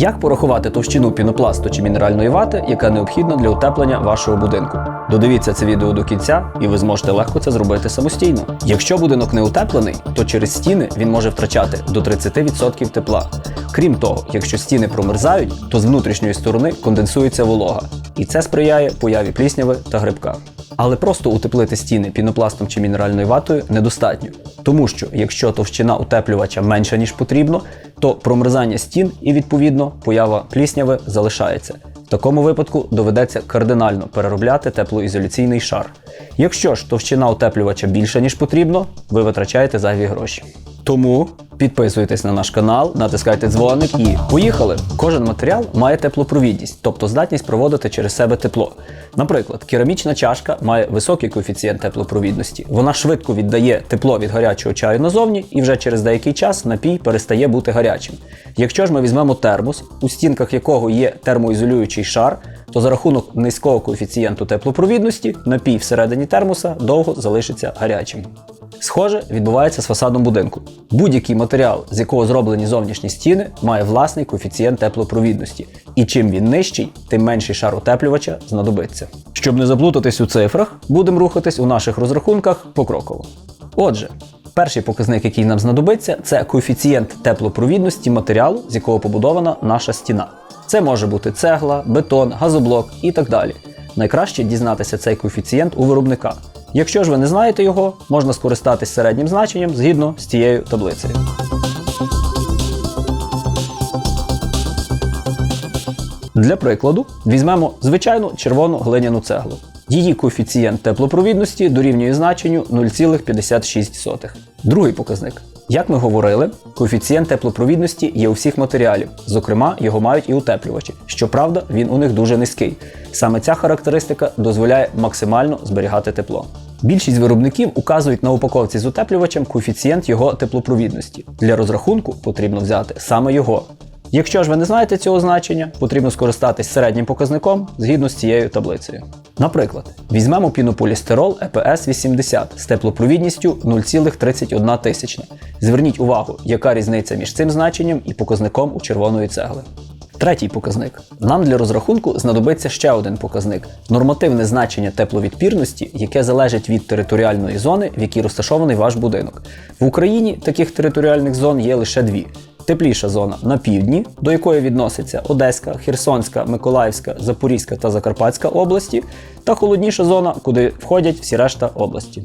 Як порахувати товщину пінопласту чи мінеральної вати, яка необхідна для утеплення вашого будинку? Додивіться це відео до кінця, і ви зможете легко це зробити самостійно. Якщо будинок не утеплений, то через стіни він може втрачати до 30% тепла. Крім того, якщо стіни промерзають, то з внутрішньої сторони конденсується волога, і це сприяє появі плісняви та грибка. Але просто утеплити стіни пінопластом чи мінеральною ватою недостатньо, тому що якщо товщина утеплювача менша ніж потрібно, то промерзання стін і відповідно поява плісняви залишається. В такому випадку доведеться кардинально переробляти теплоізоляційний шар. Якщо ж товщина утеплювача більша ніж потрібно, ви витрачаєте зайві гроші. Тому підписуйтесь на наш канал, натискайте дзвоник і поїхали! Кожен матеріал має теплопровідність, тобто здатність проводити через себе тепло. Наприклад, керамічна чашка має високий коефіцієнт теплопровідності. Вона швидко віддає тепло від гарячого чаю назовні, і вже через деякий час напій перестає бути гарячим. Якщо ж ми візьмемо термос, у стінках якого є термоізолюючий шар, то за рахунок низького коефіцієнту теплопровідності напій всередині термоса довго залишиться гарячим. Схоже, відбувається з фасадом будинку. Будь-який матеріал, з якого зроблені зовнішні стіни, має власний коефіцієнт теплопровідності. І чим він нижчий, тим менший шар утеплювача знадобиться. Щоб не заплутатись у цифрах, будемо рухатись у наших розрахунках покроково. Отже, перший показник, який нам знадобиться, це коефіцієнт теплопровідності матеріалу, з якого побудована наша стіна. Це може бути цегла, бетон, газоблок і так далі. Найкраще дізнатися цей коефіцієнт у виробника. Якщо ж ви не знаєте його, можна скористатись середнім значенням згідно з цією таблицею. Для прикладу, візьмемо звичайну червону глиняну цеглу. Її коефіцієнт теплопровідності дорівнює значенню 0,56. Другий показник. Як ми говорили, коефіцієнт теплопровідності є у всіх матеріалів, зокрема, його мають і утеплювачі. Щоправда, він у них дуже низький. Саме ця характеристика дозволяє максимально зберігати тепло. Більшість виробників указують на упаковці з утеплювачем коефіцієнт його теплопровідності. Для розрахунку потрібно взяти саме його. Якщо ж ви не знаєте цього значення, потрібно скористатись середнім показником згідно з цією таблицею. Наприклад, візьмемо пінополістирол E EPS 80 з теплопровідністю 0,31 тисячна. Зверніть увагу, яка різниця між цим значенням і показником у червоної цегли. Третій показник. Нам для розрахунку знадобиться ще один показник нормативне значення тепловідпірності, яке залежить від територіальної зони, в якій розташований ваш будинок. В Україні таких територіальних зон є лише дві. Тепліша зона на півдні, до якої відноситься Одеська, Херсонська, Миколаївська, Запорізька та Закарпатська області, та холодніша зона, куди входять всі решта області.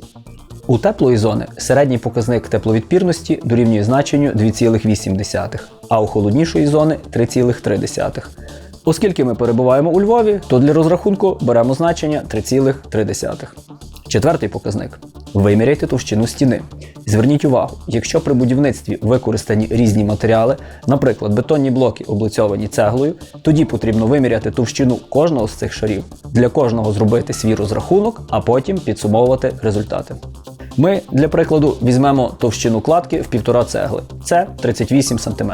У теплої зони середній показник тепловідпірності дорівнює значенню 2,8, а у холоднішої зони 3,3. Оскільки ми перебуваємо у Львові, то для розрахунку беремо значення 3,3. Четвертий показник. Виміряйте товщину стіни. Зверніть увагу, якщо при будівництві використані різні матеріали, наприклад, бетонні блоки облицьовані цеглою, тоді потрібно виміряти товщину кожного з цих шарів, для кожного зробити свій розрахунок, а потім підсумовувати результати. Ми, для прикладу, візьмемо товщину кладки в півтора цегли. Це 38 см.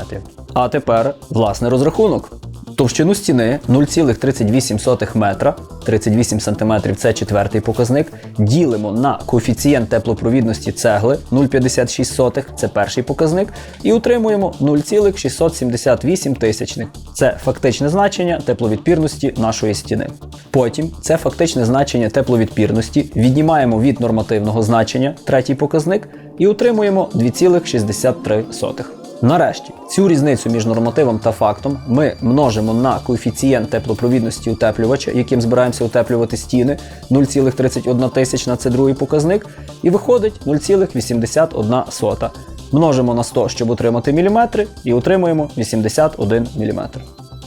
А тепер власне розрахунок. Товщину стіни 0,38 метра, 38 см це четвертий показник. Ділимо на коефіцієнт теплопровідності цегли 0,56 це перший показник. І отримуємо 0,678 тисячних. Це фактичне значення тепловідпірності нашої стіни. Потім це фактичне значення тепловідпірності віднімаємо від нормативного значення, третій показник, і отримуємо 2,63. Нарешті, цю різницю між нормативом та фактом ми множимо на коефіцієнт теплопровідності утеплювача, яким збираємося утеплювати стіни 0,31 тисячна це другий показник, і виходить 0,81. Множимо на 100, щоб отримати міліметри, і отримуємо 81 мм.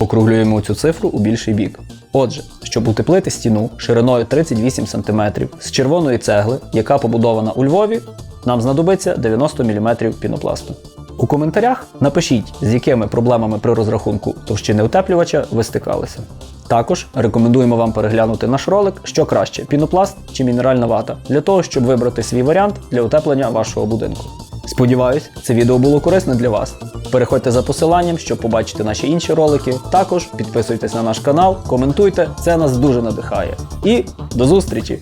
Округлюємо цю цифру у більший бік. Отже, щоб утеплити стіну шириною 38 см з червоної цегли, яка побудована у Львові, нам знадобиться 90 мм пінопласту. У коментарях напишіть, з якими проблемами при розрахунку товщини утеплювача ви стикалися. Також рекомендуємо вам переглянути наш ролик, що краще пінопласт чи мінеральна вата, для того, щоб вибрати свій варіант для утеплення вашого будинку. Сподіваюсь, це відео було корисне для вас. Переходьте за посиланням, щоб побачити наші інші ролики. Також підписуйтесь на наш канал, коментуйте, це нас дуже надихає. І до зустрічі!